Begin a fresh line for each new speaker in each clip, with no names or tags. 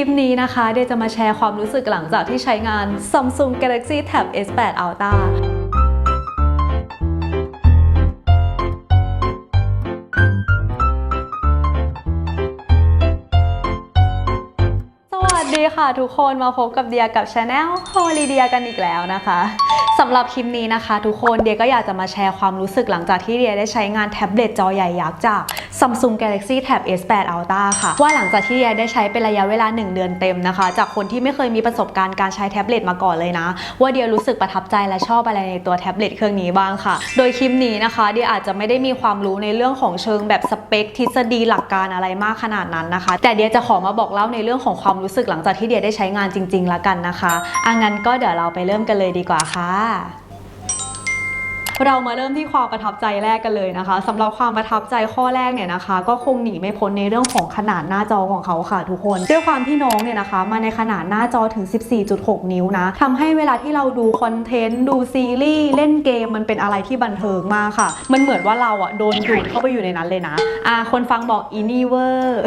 ลิปนี้นะคะ เดี๋ยวจะมาแชร์ความรู้สึกหลังจากที่ใช้งาน Samsung Galaxy Tab S8 Ultra ค่ะทุกคนมาพบกับเดียกับช anel ฮลิเดียกันอีกแล้วนะคะสำหรับคลิปนี้นะคะ ทุกคนเดียก็อยากจะมาแชร์ความรู้สึกหลังจากที่เดียได้ใช้งานแท็บเล็ตจอใหญ่ยักษ์จาก Samsung Galaxy Tab S8 Ultra ค่ะ ว่าหลังจากที่เดียได้ใช้เป็นระยะเวลา 1 เดือนเต็มนะคะ จากคนที่ไม่เคยมีประสบการณ์การใช้แท็บเล็ตมาก่อนเลยนะ ว่าเดียรู้สึกประทับใจและชอบอะไรในตัวแท็บเล็ตเครื่องนี้บ้างค่ะ โดยคลิปนี้นะคะเดียอาจจะไม่ได้มีความรู้ในเรื่องของเชิงแบบสเปคทฤษฎีหลักการอะไรมากขนาดนั้นนะคะ แต่เดียจะขอมาบอกเล่าในเรื่องของความรู้สึกหลังจากที่เดียได้ใช้งานจริงๆแล้วกันนะคะอะงั้นก็เดี๋ยวเราไปเริ่มกันเลยดีกว่าค่ะ เรามาเริ่มที่ความประทับใจแรกกันเลยนะคะสำหรับความประทับใจข้อแรกเนี่ยนะคะ ก็คงหนีไม่พ้นในเรื่องของขนาดหน้าจอของเขาค่ะทุกคน ด้วยความที่น้องเนี่ยนะคะ มาในขนาดหน้าจอถึง 14.6 นิ้วนะทำให้เวลาที่เราดูคอนเทนต์ดูซีรีส์เล่นเกมมันเป็นอะไรที่บันเทิงมากค่ะ มันเหมือนว่าเราอะโดนดูดเข้าไปอยู่ในนั้นเลยนะอะคนฟังบอกอีนี่เวอร์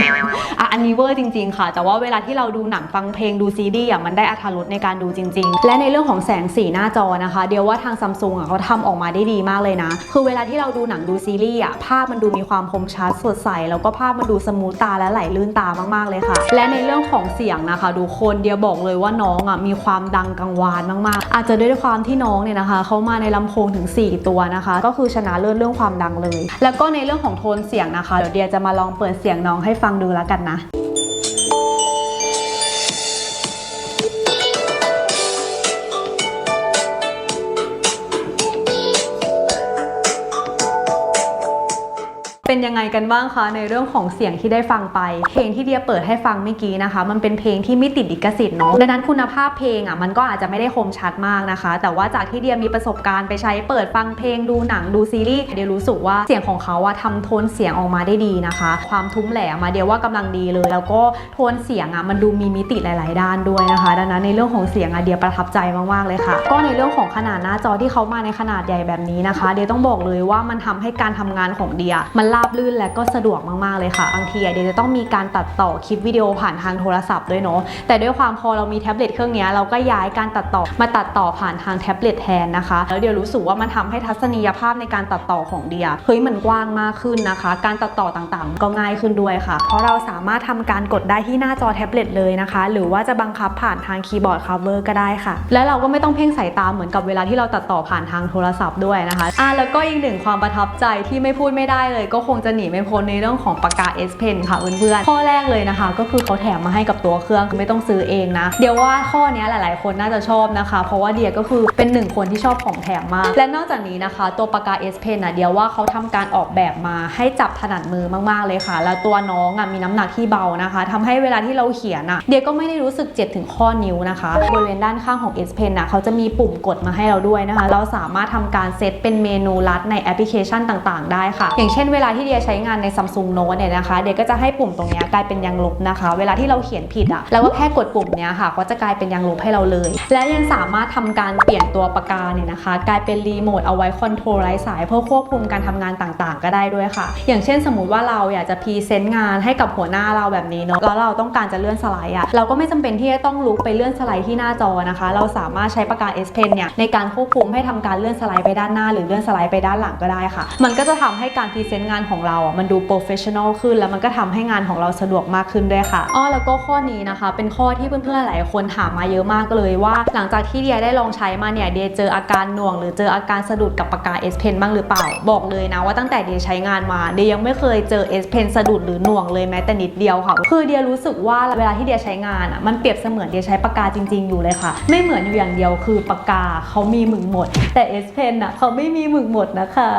อะอันนี้เวอร์จริง ๆ ค่ะ แต่ว่าเวลาที่เราดูหนังฟังเพลงดูซีรีส์อะมันได้อรรถรสในการดูจริง ๆ และในเรื่องของแสงสีหน้าจอนะคะ เดียวว่าทางซัมซุงอะเขาทำออกมาได้ดีมากเลยนะ คือเวลาที่เราดูหนังดูซีรีส์อะภาพมันดูมีความคมชัดสดใส แล้วก็ภาพมันดูสมูทตาและไหลลื่นตามากๆเลยค่ะ และในเรื่องของเสียงนะคะดูคนเดียวบอกเลยว่าน้องอะมีความดังกังวานมากๆ อาจจะด้วยความที่น้องเนี่ยนะคะเขามาในลำโพงถึง 4 ตัวนะคะ ก็คือชนะเลิศเรื่องความดังเลย แล้วก็ในเรื่องของโทนเสียงนะคะเดี๋ยวเดียจะมาลองเปิดเสียงน้องให้ฟังดูแล้วกันนะ เป็นยังไงกันบ้างคะในเรื่องของเสียงที่ได้ฟังไป เพลงที่เดียเปิดให้ฟังเมื่อกี้นะคะ มันเป็นเพลงที่ไม่ติดลิขสิทธิ์เนาะดังนั้นคุณภาพเพลงอะมันก็อาจจะไม่ได้คมชัดมากนะคะ แต่ว่าจากที่เดียมีประสบการณ์ไปใช้เปิดฟังเพลงดูหนังดูซีรีส์เดียรู้สึกว่าเสียงของเขาอะทำโทนเสียงออกมาได้ดีนะคะ ความทุ้มแหลมมาเดียว่ากำลังดีเลย แล้วก็โทนเสียงอะมันดูมีมิติหลาย ๆ ด้านด้วยนะคะ ดังนั้นในเรื่องของเสียงอะเดียประทับใจมาก ๆ เลยค่ะ ก็ในเรื่องของขนาดหน้าจอที่เขามาในขนาดใหญ่แบบนี้นะคะ เดียต้องบอกเลยว่ามันทำให้การทำงานของเดียมันราบลื่นและก็สะดวกมากๆเลยค่ะบางทีเดียจะต้องมีการตัดต่อคลิปวิดีโอผ่านทางโทรศัพท์ด้วยเนาะแต่ด้วยความพอเรามีแท็บเล็ตเครื่องนี้เราก็ย้ายการตัดต่อมาตัดต่อผ่านทางแท็บเล็ตแทนนะคะ แล้วเดียวรู้สึกว่ามันทำให้ทัศนียภาพในการตัดต่อของเดียเฮ้ยมันกว้างมากขึ้นนะคะ การตัดต่อต่างๆ ก็ง่ายขึ้นด้วยค่ะ เพราะเราสามารถทำการกดได้ที่หน้าจอแท็บเล็ตเลยนะคะ หรือว่าจะบังคับผ่านทางคีย์บอร์ด cover ก็ได้ค่ะ และเราก็ไม่ต้องเพ่งสายตาเหมือนกับเวลาที่เราตัดต่อผ่านทางโทรศัพท์ด้วยนะคะอะแล้วก็อีกหนึ่งความประทับใจที่ไม่พูดไม่ได้เลยก็คงจะหนีไม่พ้นในเรื่องของปากกา S Pen ค่ะเพื่อนๆข้อแรกเลยนะคะ ก็คือเขาแถมมาให้กับตัวเครื่องคือไม่ต้องซื้อเองนะ เดี๋ยวว่าข้อนี้หลายๆ คนน่าจะชอบนะคะ เพราะว่าเดียก็คือเป็นหนึ่งคนที่ชอบของแถมมาก และนอกจากนี้นะคะ ตัวปากกา S Pen นะเดียวว่าเขาทำการออกแบบมาให้จับถนัดมือมากๆเลยค่ะ แล้วตัวน้องอะมีน้ำหนักที่เบานะคะทำให้เวลาที่เราเขียนอะเดียก็ไม่ได้รู้สึกเจ็บถึงข้อนิ้วนะคะบริเวณด้านข้างของ S Pen อะเขาจะมีปุ่มกดมาให้เราด้วยนะคะ เราสามารถทำการเซตเป็นเมนูลัดในแอปพลิเคชันต่าง ๆ ได้ค่ะ อย่างเช่นเวลาที่เดียใช้งานใน Samsung Note เนี่ยนะคะ เดียก็จะให้ปุ่มตรงนี้กลายเป็นยางลบนะคะ เวลาที่เราเขียนผิดอะแล้วก็แค่กดปุ่มเนี้ยค่ะ ก็จะกลายเป็นยางลบให้เราเลย และยังสามารถทำการเปลี่ยนตัวปากกาเนี่ยนะคะ กลายเป็นรีโมทเอาไว้คอนโทรลไร้สายเพื่อควบคุมการทำงานต่างๆ ก็ได้ด้วยค่ะ อย่างเช่นสมมติว่าเราอยากจะพรีเซนต์งานให้กับหัวหน้าเราแบบนี้เนาะแล้วเราต้องการจะเลื่อนสไลด์อะเราก็ไม่จำเป็นที่จะต้องลุกไปเลื่อนสไลด์ที่หน้าจอนะคะ เราสามารถใช้ปากกา S Pen เนี่ยในการควบคุมให้ทำการเลื่อนสไลด์ไปด้านหน้า หรือเลื่อนสไลด์ไปด้านหลังก็ได้ค่ะ มันก็จะทำให้การพรีเซนต์งานของเราอะมันดูโปรเฟชชั่นอลขึ้น แล้วมันก็ทำให้งานของเราสะดวกมากขึ้นด้วยค่ะอ้อแล้วก็ข้อนี้นะคะ เป็นข้อที่เพื่อนๆหลายคนถามมาเยอะมากเลยว่า หลังจากที่เดียได้ลองใช้มาเนี่ยเดียเจออาการหน่วง หรือเจออาการสะดุดกับปากกา S Pen บ้างหรือเปล่า บอกเลยนะว่าตั้งแต่เดียใช้งานมาเดียยังไม่เคยเจอ S Pen สะดุดหรือหน่วงเลยแม้แต่นิดเดียวค่ะคือเดียรู้สึกว่าเวลาที่เดียใช้งานอะมันเปรียบเสมือนเดียใช้ปากกาจริง ๆ อยู่เลยค่ะ ไม่เหมือนอยู่อย่างเดียวคือปากกาเขามีหมึกหมด แต่ S Pen อะเขาไม่มีหมึกหมดนะคะ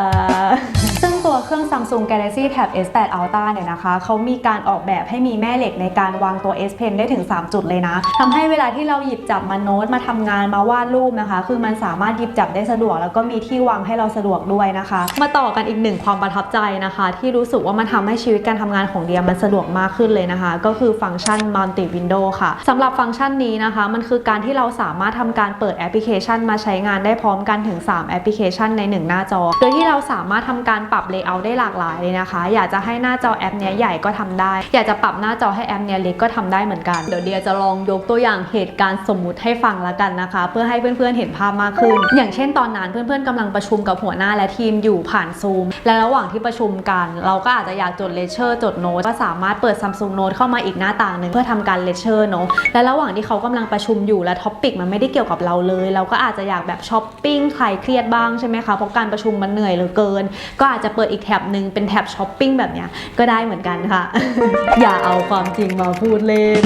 ซึ่ง ตัวเครื่อง Samsung Galaxy Tab S8 Ultra เนี่ยนะคะเขามีการออกแบบให้มีแม่เหล็กในการวางตัว S Pen ได้ถึง 3 จุดเลยนะทำให้เวลาที่เราหยิบจับมาโน้ตมาทำงานมาวาดรูปนะคะ คือมันสามารถหยิบจับได้สะดวก แล้วก็มีที่วางให้เราสะดวกด้วยนะคะ มาต่อกันอีกหนึ่งความประทับใจนะคะ ที่รู้สึกว่ามันทำให้ชีวิตการทำงานของเดียมันสะดวกมากขึ้นเลยนะคะ ก็คือฟังก์ชัน Multi Window ค่ะสำหรับฟังก์ชันนี้นะคะ มันคือการที่เราสามารถทำการเปิดแอปพลิเคชันมาใช้งานได้พร้อมกันถึง 3 แอปพลิเคชันใน 1 หน้าจอ โดยที่เราสามารถทำการปรับเล layout ได้หลากหลายเลยนะคะ อยากจะให้หน้าจอแอปเนี้ยใหญ่ก็ทำได้ อยากจะปรับหน้าจอให้แอปเนี้ยเล็กก็ทำได้เหมือนกัน เดี๋ยวเดียจะลองยกตัวอย่างเหตุการณ์สมมุติให้ฟังละกันนะคะ เพื่อให้เพื่อนๆเห็นภาพมากขึ้น อย่างเช่นตอนนั้นเพื่อนๆกำลังประชุมกับหัวหน้าและทีมอยู่ผ่านซูมและระหว่างที่ประชุมกัน เราก็อาจจะอยากจดเลเชอร์จดโน้ตก็สามารถเปิด Samsung Note เข้ามาอีกหน้าต่างหนึ่งเพื่อทำการเลเชอร์เนาะและระหว่างที่เขากำลังประชุมอยู่และท็อปิกมันไม่ได้เกี่ยวกับเราเลย เราก็อาจจะอยากแบบช้อปปิ้งคลายเครียดบ้างใช่ไหมคะเพราะการประชุมมันเหนื่อยเหลือเกิน ก็อาจจะเปิดอีกแท็บหนึ่งเป็นแท็บช้อปปิ้งแบบเนี้ยก็ได้เหมือนกันค่ะ อย่าเอาความจริงมาพูดเล่น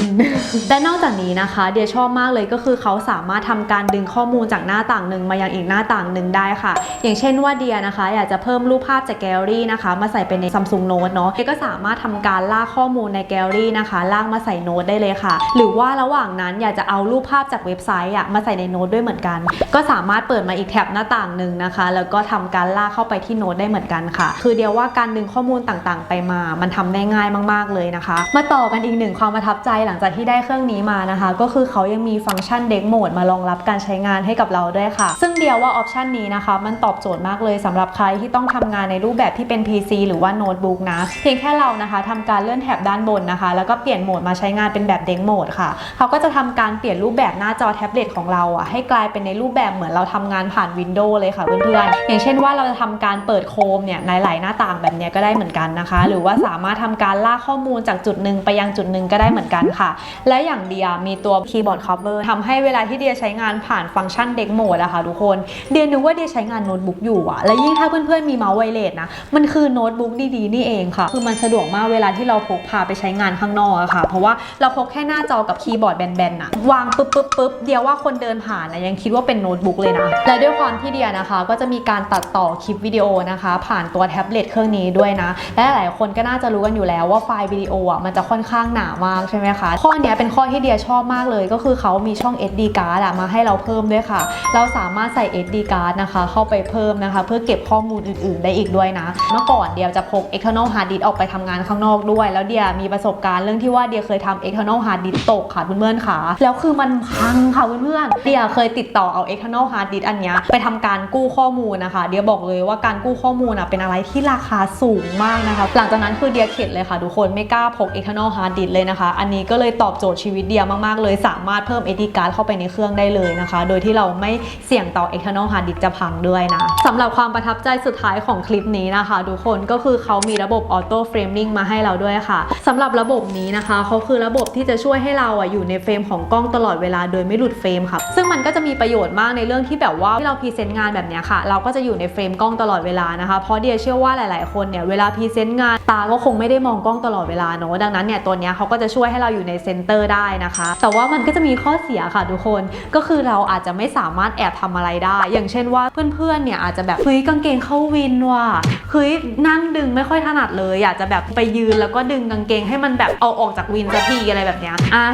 และนอกจากนี้นะคะ เดียชอบมากเลยก็คือเขาสามารถทำการดึงข้อมูลจากหน้าต่างหนึ่งมายังอีกหน้าต่างหนึ่งได้ค่ะ อย่างเช่นว่าเดียนะคะ อยากจะเพิ่มรูปภาพจากแกลเลอรี่นะคะ มาใส่เป็นใน Samsung Note เนาะเดียก็สามารถทำการลากข้อมูลในแกลเลอรี่นะคะ ลากมาใส่โน้ตได้เลยค่ะ หรือว่าระหว่างนั้นอยากจะเอารูปภาพจากเว็บไซต์อะมาใส่ในโน้ตด้วยเหมือนกัน ก็สามารถเปิดมาอีกแท็บหน้าต่างหนึ่งนะคะ แล้วก็ทำการลากเข้าไปที่โน้ตได้เหมือนกันค่ะคือเดียวว่าการดึงข้อมูลต่างๆ ไปมา มันทำได้ง่ายมาก ๆเลยนะคะ มาต่อกันอีกหนึ่งความประทับใจหลังจากที่ได้เครื่องนี้มานะคะ ก็คือเขายังมีฟังก์ชันเด็กโหมดมารองรับการใช้งานให้กับเราด้วยค่ะ ซึ่งเดียวว่าออปชันนี้นะคะ มันตอบโจทย์มากเลยสำหรับใครที่ต้องทำงานในรูปแบบที่เป็น PC หรือว่าโน้ตบุ๊กนะเพียงแค่เรานะคะทำการเลื่อนแถบด้านบนนะคะ แล้วก็เปลี่ยนโหมดมาใช้งานเป็นแบบเด็กโหมดค่ะเขาก็จะทำการเปลี่ยนรูปแบบหน้าจอแท็บเล็ตของเราอะให้กลายเป็นในรูปแบบเหมือนเราทำงานผ่านวินโดว์เลยค่ะเพื่อนๆอย่างเช่นว่าเราจะทำการเปิดโคมเนี่ยในลายหน้าต่างแบบเนี้ยก็ได้เหมือนกันนะคะ หรือว่าสามารถทำการลากข้อมูลจากจุดหนึ่งไปยังจุดหนึ่งก็ได้เหมือนกันค่ะ และอย่างเดียมีตัวคีย์บอร์ดคัฟเวอร์ทำให้เวลาที่เดียใช้งานผ่านฟังก์ชันเด็กโหมดอะค่ะทุกคนเดียนึกว่าเดียใช้งานโน้ตบุ๊กอยู่อะและยิ่งถ้าเพื่อนๆมีเมาส์ไวเลสนะมันคือโน้ตบุ๊กดีๆนี่เองค่ะ คือมันสะดวกมากเวลาที่เราพกพาไปใช้งานข้างนอกอะค่ะ เพราะว่าเราพกแค่หน้าจอกับคีย์บอร์ดแบนๆอะวางปุ๊บปุ๊บปุ๊บเดียว่าคนเดินผ่านนะยังคิดว่าเป็นโน้ตบุ๊กเลยนะและด้วยความที่เดียนะคะ ก็จะมีการตัดต่อคลิปวิดีโอนะคะ ผ่านตัวแท็บเล็ตเครื่องนี้ด้วยนะ และหลายคนก็น่าจะรู้กันอยู่แล้วว่าไฟล์วิดีโออะมันจะค่อนข้างหนามากใช่ไหมคะ ข้อนี้เป็นข้อที่เดียชอบมากเลย ก็คือเขามีช่อง SD card มาให้เราเพิ่มด้วยค่ะ เราสามารถใส่ SD card นะคะ เข้าไปเพิ่มนะคะ เพื่อเก็บข้อมูลอื่น ๆ ได้อีกด้วยนะ เมื่อก่อนเดียจะพก external hard disk ออกไปทำงานข้างนอกด้วย แล้วเดียมีประสบการณ์เรื่องที่ว่าเดียเคยทำ external hard disk ตกค่ะเพื่อนๆค่ะ แล้วคือมันพังค่ะเพื่อนๆเดียเคยติดต่อเอา external hard disk อันนี้ไปทำการกู้ข้อมูลนะคะ เดียบอกเลยว่าการกู้ข้อมูลอะเป็นอะไรที่ราคาสูงมากนะคะ หลังจากนั้นคือเดียเข็ดเลยค่ะทุกคนไม่กล้าพก external hard disk เลยนะคะ อันนี้ก็เลยตอบโจทย์ชีวิตเดียมากๆเลย สามารถเพิ่ม SD card เข้าไปในเครื่องได้เลยนะคะ โดยที่เราไม่เสี่ยงต่อ external hard disk จะพังด้วยนะสำหรับความประทับใจสุดท้ายของคลิปนี้นะคะทุกคนก็คือเขามีระบบ auto framing มาให้เราด้วยค่ะสำหรับระบบนี้นะคะเขาคือระบบที่จะช่วยให้เราอะอยู่ในเฟรมของกล้องตลอดเวลาโดยไม่หลุดเฟรมค่ะซึ่งมันก็จะมีประโยชน์มากในเรื่องที่แบบว่าที่เราพรีเซนต์งานแบบนี้ค่ะ เราก็จะอยู่ในเฟรมกล้องตลอดเวลานะคะเพราะเดียเชื่อว่าหลาย ๆ คนเนี่ยเวลาพรีเซนต์งานตาก็คงไม่ได้มองกล้องตลอดเวลาเนอะดังนั้นเนี่ยตัวเนี้ยเขาก็จะช่วยให้เราอยู่ในเซนเตอร์ได้นะคะ แต่ว่ามันก็จะมีข้อเสียค่ะทุกคนก็คือเราอาจจะไม่สามารถแอบทำอะไรได้ อย่างเช่นว่าเพื่อน ๆ เนี่ยอาจจะแบบเฮ้ยกางเกงเข้าวินว่ะเฮ้ยนั่งดึงไม่ค่อยถนัดเลยอยากจะแบบไปยืนแล้วก็ดึงกางเกงให้มันแบบเอาออกจากวินสักทีอะไรแบบเนี้ยอะ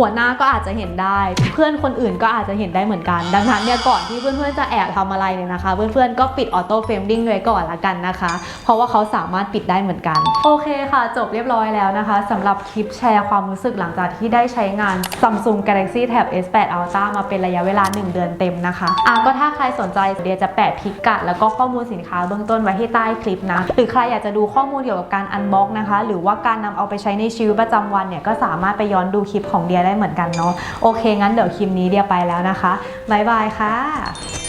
หัวหน้าก็อาจจะเห็นได้ เพื่อนคนอื่นก็อาจจะเห็นได้เหมือนกัน ดังนั้นเนี่ยก่อนที่เพื่อนๆจะแอบทำอะไรเนี่ยนะคะ เพื่อนๆก็ปิดออโต้เฟรมดิ้งไว้ก่อนละกันนะคะ เพราะว่าเขาสามารถปิดได้เหมือนกัน โอเคค่ะ จบเรียบร้อยแล้วนะคะสำหรับคลิปแชร์ความรู้สึกหลังจากที่ได้ใช้งาน Samsung Galaxy Tab S8 Ultra มาเป็นระยะเวลา 1 เดือนเต็มนะคะอะก็ถ้าใครสนใจเดี๋ยวจะแปะพิกัด แล้วก็ข้อมูลสินค้าเบื้องต้นไว้ที่ใต้คลิปนะหรือใครอยากจะดูข้อมูลเกี่ยวกับการอันบ็อกนะคะ หรือว่าการนำเอาไปใช้ในชีวิตประจำวันเนี่ยก็สามารถไปย้อนดูคลิปของเดียได้เหมือนกันเนาะโอเคงั้นเดี๋ยวคลิปนี้เดียไปแล้วนะคะบ๊ายบายค่ะ